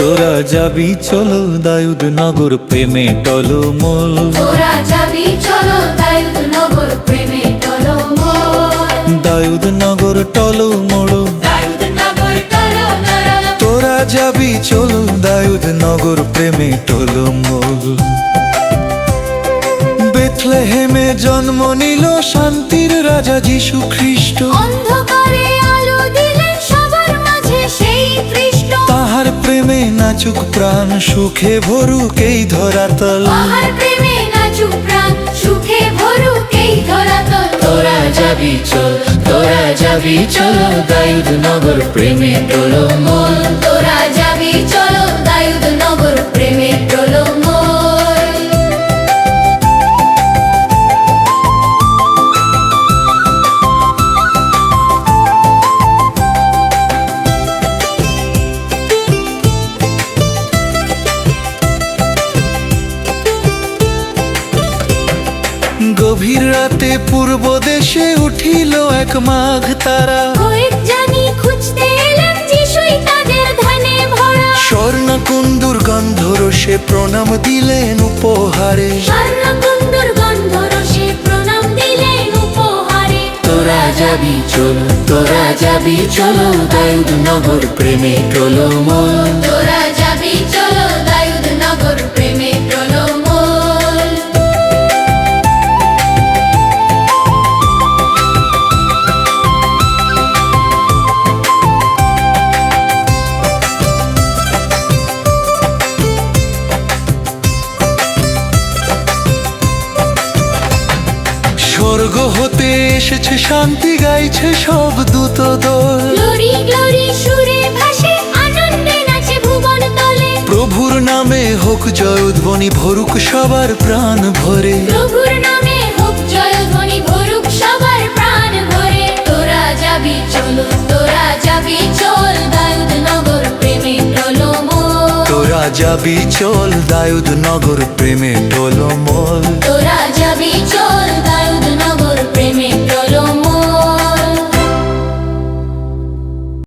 তোরা যাবি চলো দায়ুদ নগর প্রেমে টলমল। তোরা যাবি চলো দায়ুদ নগর প্রেমে টলো মোর দায়ুদ নগর টলো তোরা যাবি চলো দায়ুদ নগর প্রেমে টলো টলমল। বেথলেহেমে জন্ম নিল শান্তির রাজা যিশু খ্রিস্ট অন্ধকারে নাচুক প্রাণ সুখে ভরুক এই ধরাতল প্রেমে নাচুক প্রাণ সুখে ভরুক এই ধরাতল তোরা যাবি চল তোরা যাবি চল দায়ুদ নগর প্রেমে তোর মন। তোরা গভীর রাতে পূর্ব দেশে উঠিল এক মাঘ তারা। জানি খুঁজতে এলেন যিশুই তাদের ধানে ভরা। স্বর্ণ কুন্দুর গন্ধরসে প্রণাম দিলেন উপহারে। স্বর্ণকুন্দর গন্ধ রসে প্রণাম দিলেন উপহারে। তোরা যাবি চল তোরা যাবি চলো দায়ুদ নগর প্রেমে টলো মল স্বর্গ হতে এসেছে শান্তি গাইছে সব দূত দল। প্রভুর নামে হোক জয়ধ্বনি ভরুক সবার প্রাণ ভরে। প্রভুর নামে হোক জয়ধ্বনি ভরুক সবার প্রাণ ভরে। তোরা যাবি চলো তোরা যাবি চল দায়ুদ নগর প্রেমে টলো মোর তোরা যাবি চল দায়ুদ নগর প্রেমে টলমল তোরা যাবি চল